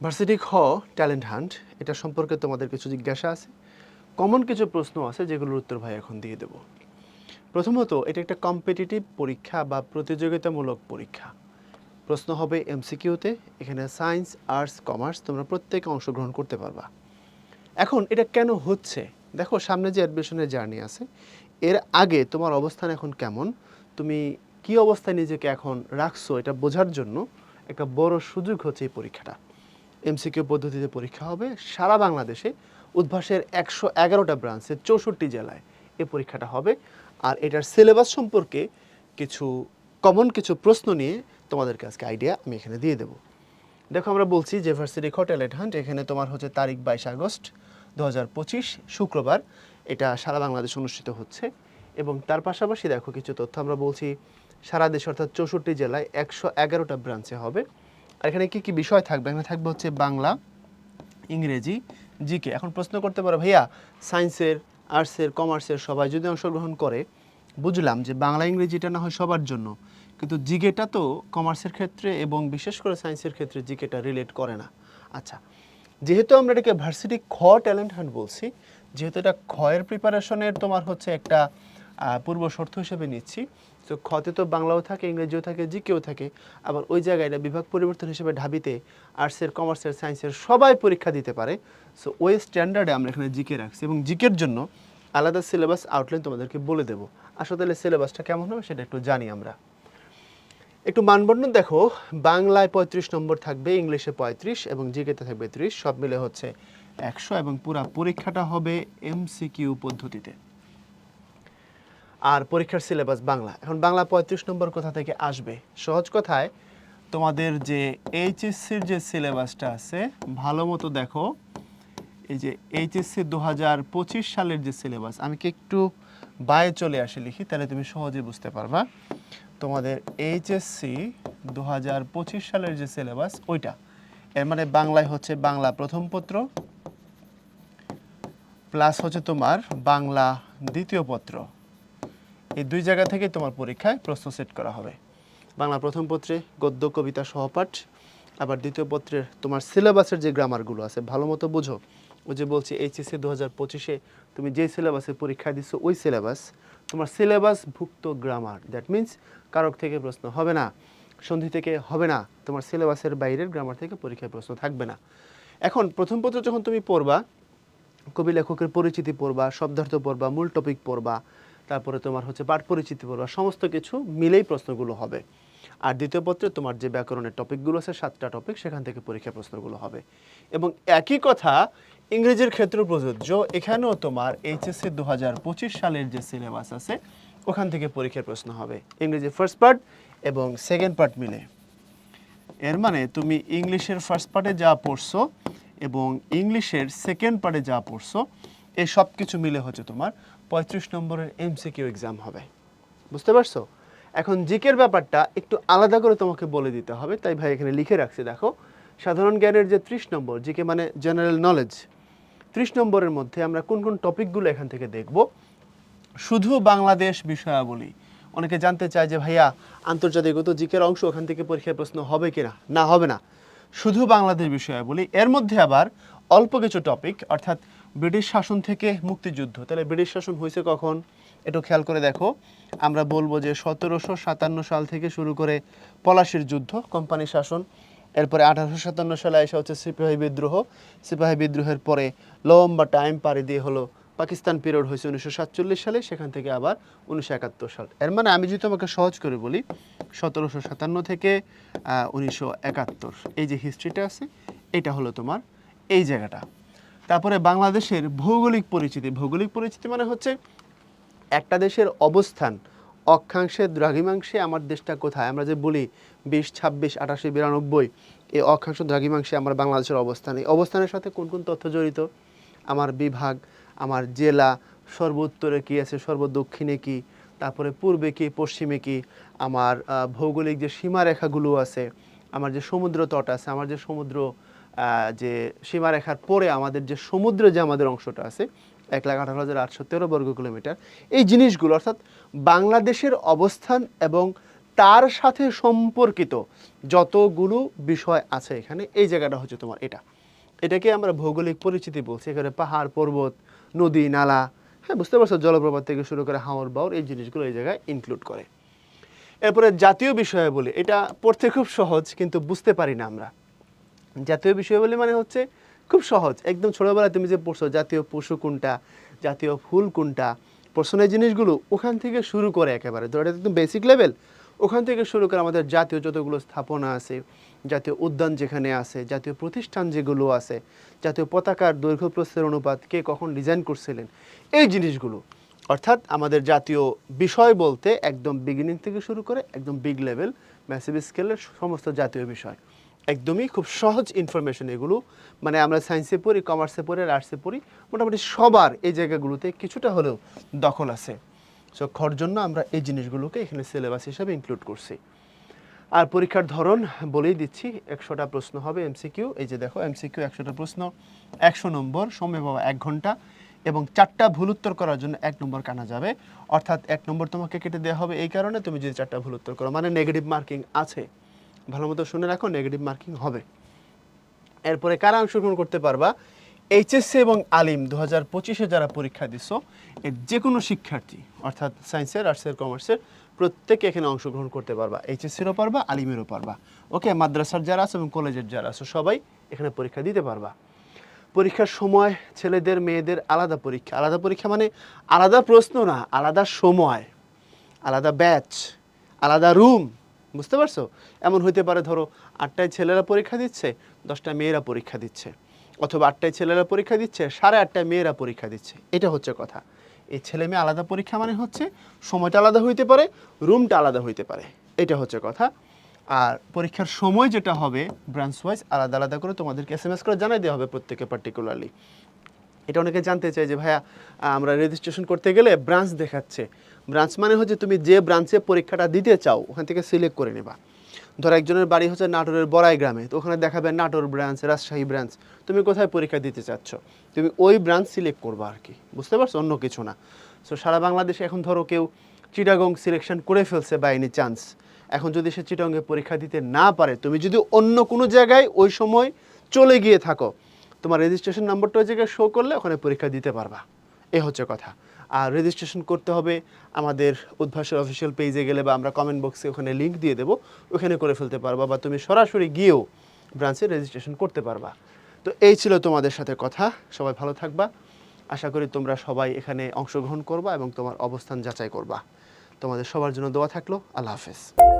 Varsity খ, talent hunt, এটা সম্পর্কে তোমাদের কিছু জিজ্ঞাসা আছে? কমন কিছু প্রশ্ন আছে যেগুলোর উত্তর ভাই এখন দিয়ে দেব। প্রথমত, এটা একটা কম্পিটিটিভ পরীক্ষা বা প্রতিযোগিতামূলক পরীক্ষা। প্রশ্ন হবে এমসিকিউতে এখানে সায়েন্স আর্টস কমার্স তোমরা প্রত্যেকে অংশগ্রহণ করতে পারবা। এখন এটা কেন হচ্ছে? দেখো, সামনে যে অ্যাডমিশনের জার্নি আছে, এর আগে তোমার অবস্থান এখন কেমন? তুমি কি অবস্থায় নিজেকে এখন রাখছো এটা বোঝার জন্য একটা বড় সুযোগ হচ্ছে এই পরীক্ষাটা। এমসিকিউ পদ্ধতিতে পরীক্ষা হবে। সারা বাংলাদেশে উদ্ভাসের একশো এগারোটা ব্রাঞ্চে চৌষট্টি জেলায় এ পরীক্ষাটা হবে। আর এটার সিলেবাস সম্পর্কে কিছু কমন কিছু প্রশ্ন নিয়ে তোমাদেরকে আজকে আইডিয়া আমি এখানে দিয়ে দেবো। দেখো, আমরা বলছি যে ভার্সিটি এট হান্ট এখানে তোমার হচ্ছে তারিখ বাইশ আগস্ট দু হাজার পঁচিশ, শুক্রবার। এটা সারা বাংলাদেশ অনুষ্ঠিত হচ্ছে। এবং তার পাশাপাশি দেখো, কিছু তথ্য আমরা বলছি, সারা দেশ অর্থাৎ চৌষট্টি জেলায় একশো এগারোটা ব্রাঞ্চে হবে। আর এখানে কী কী বিষয় থাকবে? এখানে থাকবে হচ্ছে বাংলা, ইংরেজি, জিকে। এখন প্রশ্ন করতে পারো, ভাইয়া, সায়েন্সের, আর্টসের, কমার্সের সবাই যদি অংশগ্রহণ করে, বুঝলাম যে বাংলা, ইংরেজিটা না হয় সবার জন্য, কিন্তু জিকেটা তো কমার্সের ক্ষেত্রে এবং বিশেষ করে সায়েন্সের ক্ষেত্রে জিকেটা রিলেট করে না। আচ্ছা যেহেতু আমরা এটাকে ভার্সিটি খ ট্যালেন্ট হান্ট বলছি, যেহেতু এটা খয়ের প্রিপারেশনের তোমার হচ্ছে একটা পূর্ব শর্ত হিসেবে নিচ্ছি তো খতে তো বাংলাও থাকে, ইংরেজিও থাকে, জিকেও থাকে, আবার ওই জায়গায় এটা বিভাগ পরিবর্তন হিসেবে ঢাবিতে আর্টসের, কমার্সের, সায়েন্সের সবাই পরীক্ষা দিতে পারে। সো ওই স্ট্যান্ডার্ডে আমরা এখানে জিকে রাখছি এবং জিকের জন্য আলাদা সিলেবাস আউটলাইন তোমাদেরকে বলে দেবো। আসলে তাহলে সিলেবাসটা কেমন হবে সেটা একটু জানি আমরা। একটু মানবন্ধন দেখো, বাংলায় পঁয়ত্রিশ নম্বর থাকবে, ইংলিশে পঁয়ত্রিশ এবং জিকেতে থাকবে ত্রিশ, সব মিলে হচ্ছে একশো এবং পুরা পরীক্ষাটা হবে এমসিকিউ পদ্ধতিতে। আর পরীক্ষার সিলেবাস বাংলা। এখন বাংলা পঁয়ত্রিশ নম্বর কোথা থেকে আসবে? সহজ কথায়, তোমাদের যে এইচএসসির যে সিলেবাসটা আছে, ভালো মতো দেখো। এই যে এইচএসসি দু হাজার পঁচিশ সালের যে সিলেবাস আমি কি একটু বায়ে চলে আসি লিখি? তাহলে তুমি সহজে বুঝতে পারবা। তোমাদের এইচএসসি দু হাজার পঁচিশ সালের যে সিলেবাস ওইটা। এর মানে বাংলায় হচ্ছে বাংলা প্রথম পত্র প্লাস হচ্ছে তোমার বাংলা দ্বিতীয় পত্র। এই দুই জায়গা থেকে তোমার পরীক্ষায় প্রশ্ন সেট করা হবে। বাংলা প্রথম পত্রে গদ্য, কবিতা সহপাঠ আবার দ্বিতীয় পত্রের তোমার সিলেবাসের যে গ্রামারগুলো আছে, ভালো মতো বুঝো। ওই যে বলছি এইচএসসি দু হাজার পঁচিশে তুমি যে সিলেবাসে পরীক্ষা দিচ্ছ ওই সিলেবাস তোমার সিলেবাস ভুক্ত গ্রামার দ্যাট মিন্স কারক থেকে প্রশ্ন হবে না, সন্ধি থেকে হবে না, তোমার সিলেবাসের বাইরের গ্রামার থেকে পরীক্ষায় প্রশ্ন থাকবে না। এখন প্রথম পত্র যখন তুমি পড়বা, কবি লেখকের পরিচিতি পড়বা, শব্দার্থ পড়বা, মূল টপিক পড়বা তারপরে তোমার হচ্ছে পাঠ পরিচিতি পড়বা সমস্ত কিছু মিলেই প্রশ্নগুলো হবে। আর দ্বিতীয় পত্রে তোমার যে ব্যাকরণের টপিকগুলো আছে, সাতটা টপিক, সেখান থেকে পরীক্ষা প্রশ্নগুলো হবে। এবং একই কথা, ইংরেজির ক্ষেত্রে প্রযোজ্য, এখানেও তোমার এইচএসসি দু হাজার পঁচিশ সালের যে সিলেবাস আছে, ওখান থেকে পরীক্ষার প্রশ্ন হবে। ইংরেজি ফার্স্ট পার্ট এবং সেকেন্ড পার্ট মিলে। এর মানে তুমি ইংলিশের ফার্স্ট পার্টে যা পড়ছো এবং ইংলিশের সেকেন্ড পার্টে যা পড়ছো, এই সব কিছু মিলে হচ্ছে তোমার পঁয়ত্রিশ নম্বরের এমসিকিউ এক্সাম হবে। বুঝতে পারছ? এখন জিকের ব্যাপারটা একটু আলাদা করে তোমাকে বলে দিতে হবে। তাই ভাই এখানে লিখে রাখছি, দেখো। সাধারণ জ্ঞানের যে ত্রিশ নম্বর, জিকে মানে জেনারেল নলেজ ত্রিশ নম্বরের মধ্যে আমরা কোন কোন টপিকগুলো এখান থেকে দেখব। শুধু বাংলাদেশ বিষয়াবলী। অনেকে জানতে চায় যে, ভাইয়া, আন্তর্জাতিকগত জিকের অংশ ওখান থেকে পরীক্ষার প্রশ্ন হবে কিনা? না, হবে না। শুধু বাংলাদেশ বিষয়াবলী। এর মধ্যে আবার অল্প কিছু টপিক অর্থাৎ ব্রিটিশ শাসন থেকে মুক্তিযুদ্ধ। তাহলে ব্রিটিশ শাসন হয়েছে কখন? একটু খেয়াল করে দেখো। আমরা বলব যে সতেরোশো সাতান্ন সাল থেকে শুরু করে পলাশির যুদ্ধ, কোম্পানি শাসন। এরপরে আঠারোশো সাতান্ন সালে এসে হচ্ছে সিপাহী বিদ্রোহ। সিপাহী বিদ্রোহের পরে লম্বা টাইম পাড়ি দিয়ে হলো পাকিস্তান পিরিয়ড হয়েছে উনিশশো সাতচল্লিশ সালে, সেখান থেকে আবার উনিশশো একাত্তর সাল। এর মানে আমি যদি তোমাকে সহজ করে বলি, সতেরোশো সাতান্ন থেকে উনিশশো একাত্তর, এই যে হিস্ট্রিটা আছে, এটা হলো তোমার এই জায়গাটা। তারপরে বাংলাদেশের ভৌগোলিক পরিচিতি। ভৌগোলিক পরিচিতি মানে হচ্ছে একটা দেশের অবস্থান। অক্ষাংশে দ্রাঘিমাংশে আমার দেশটা কোথায়? আমরা যে বলি বিশ, ছাব্বিশ, আটাশি, বিরানব্বই, এই অক্ষাংশ দ্রাঘিমাংশে আমার বাংলাদেশের অবস্থান। এই অবস্থানের সাথে কোন কোন তথ্য জড়িত? আমার বিভাগ, আমার জেলা, সর্বোত্তরে কী আছে, সর্বদক্ষিণে কি, তারপরে পূর্বে কি, পশ্চিমে কি, আমার ভৌগোলিক যে সীমারেখাগুলো আছে, আমার যে সমুদ্র তট আছে, আমার যে সমুদ্র যে সীমারেখার পরে আমাদের যে সমুদ্রে যে আমাদের অংশটা আছে, এক লাখ আঠারো হাজার আটশো তেরো বর্গ কিলোমিটার, এই জিনিসগুলো, অর্থাৎ বাংলাদেশের অবস্থান এবং তার সাথে সম্পর্কিত যতগুলো বিষয় আছে এখানে, এই জায়গাটা হচ্ছে তোমার এটা। এটাকে আমরা ভৌগোলিক পরিচিতি বলছি এখানে পাহাড়, পর্বত, নদী, নালা হ্যাঁ বুঝতে পারছ? জলপ্রপাত থেকে শুরু করে হাওর, বাউর, এই জিনিসগুলো এই জায়গায় ইনক্লুড করে। এরপরে জাতীয় বিষয়ে বলি, এটা পড়তে খুব সহজ, কিন্তু বুঝতে পারি না আমরা। জাতীয় বিষয় বলে মানে হচ্ছে খুব সহজ। একদম ছোটোবেলায় তুমি যে পড়ছো, জাতীয় পশু কোনটা, জাতীয় ফুল কোনটা এই জিনিসগুলো ওখান থেকে শুরু করে একেবারে। ধরো একদম বেসিক লেভেল ওখান থেকে শুরু করে আমাদের জাতীয় যতগুলো স্থাপনা আছে, জাতীয় উদ্যান যেখানে আছে, জাতীয় প্রতিষ্ঠান যেগুলো আছে, জাতীয় পতাকার দৈর্ঘ্য প্রস্থের অনুপাত, কে কখন ডিজাইন করছিলেন, এই জিনিসগুলো। অর্থাৎ আমাদের জাতীয় বিষয় বলতে একদম বিগিনিং থেকে শুরু করে একদম বিগ লেভেল ম্যাসিভ স্কেলের সমস্ত জাতীয় বিষয়। একদমই খুব সহজ ইনফরমেশন এগুলো। মানে আমরা সায়েন্সে পড়ি কমার্সে পড়ি আর আর্টসে পড়ি, মোটামুটি সবার এই জায়গাগুলোতে কিছুটা হলেও দখল আছে। সো খর জন্য আমরা এই জিনিসগুলোকে এখানে সিলেবাস হিসাবে ইনক্লুড করছি। আর পরীক্ষার ধরন বলেই দিচ্ছি, একশোটা প্রশ্ন হবে এমসিকিউ এই যে দেখো এমসিকিউ একশোটা প্রশ্ন, একশো নম্বর, সময় পাওয়া এক ঘণ্টা, এবং চারটা ভুল উত্তর করার জন্য এক নম্বর কানা যাবে। অর্থাৎ এক নম্বর তোমাকে কেটে দেওয়া হবে এই কারণে তুমি যদি চারটা ভুল উত্তর করো মানে নেগেটিভ মার্কিং আছে। ভালো মতো শুনে রাখো নেগেটিভ মার্কিং হবে। এরপরে কারা অংশগ্রহণ করতে পারবা? এইচএসসি এবং আলিম দু হাজার পঁচিশে যারা পরীক্ষা দিচ্ছ এর যে কোনো শিক্ষার্থী, অর্থাৎ সায়েন্সের আর্টসের কমার্সের প্রত্যেকে এখানে অংশগ্রহণ করতে পারবা। এইচএসসিরও পারবা, আলিমেরও পারবা। ওকে, মাদ্রাসার যারা আছে এবং কলেজের যারা আছে, সবাই এখানে পরীক্ষা দিতে পারবা। পরীক্ষার সময় ছেলেদের, মেয়েদের আলাদা পরীক্ষা। আলাদা পরীক্ষা মানে আলাদা প্রশ্ন না, আলাদা সময়, আলাদা ব্যাচ আলাদা রুম বুঝতে পারছ? এমন হইতে পারে, ধরো, আটটায় ছেলেরা পরীক্ষা দিচ্ছে, দশটায় মেয়েরা পরীক্ষা দিচ্ছে, অথবা আটটায় ছেলেরা পরীক্ষা দিচ্ছে, সাড়ে আটটায় মেয়েরা পরীক্ষা দিচ্ছে। এটা হচ্ছে কথা। এই ছেলে মেয়ে আলাদা পরীক্ষা মানে হচ্ছে, সময়টা আলাদা হইতে পারে, রুমটা আলাদা হইতে পারে। এটা হচ্ছে কথা। আর পরীক্ষার সময় যেটা হবে ব্রাঞ্চ ওয়াইজ আলাদা আলাদা করে তোমাদেরকে এস এম এস করে জানাই দেওয়া হবে প্রত্যেকে পার্টিকুলারলি এটা অনেকে জানতে চায় যে, ভাইয়া আমরা রেজিস্ট্রেশন করতে গেলে ব্রাঞ্চ দেখাচ্ছে। ব্রাঞ্চ মানে হচ্ছে তুমি যে ব্রাঞ্চে পরীক্ষাটা দিতে চাও, ওখান থেকে সিলেক্ট করে নেবা। ধরো একজনের বাড়ি হচ্ছে নাটোরের বড়াই গ্রামে, তো ওখানে দেখাবে নাটোর ব্রাঞ্চ রাজশাহী ব্রাঞ্চ তুমি কোথায় পরীক্ষা দিতে চাচ্ছ? তুমি ওই ব্রাঞ্চ সিলেক্ট করবা আর কি, বুঝতে পারছ? অন্য কিছু না। সো সারা বাংলাদেশে এখন ধরো কেউ চিটাগং সিলেকশন করে ফেলছে বা এনি চান্স এখন যদি সে চিটাগংয়ে পরীক্ষা দিতে না পারে, তুমি যদি অন্য কোনো জায়গায় ওই সময় চলে গিয়ে থাকো তোমার রেজিস্ট্রেশন নাম্বারটা ওই জায়গায় শো করলে ওখানে পরীক্ষা দিতে পারবা। এ হচ্ছে কথা। আর রেজিস্ট্রেশন করতে হবে আমাদের উদ্ভাসের অফিসিয়াল পেজে গেলে বা আমরা কমেন্ট বক্সে ওখানে লিঙ্ক দিয়ে দেবো, ওখানে করে ফেলতে পারবা বা তুমি সরাসরি গিয়েও ব্রাঞ্চে রেজিস্ট্রেশন করতে পারবা। তো এই ছিল তোমাদের সাথে কথা। সবাই ভালো থাকবা। আশা করি তোমরা সবাই এখানে অংশগ্রহণ করবা এবং তোমার অবস্থান যাচাই করবা। তোমাদের সবার জন্য দোয়া থাকল। আল্লাহ হাফেজ।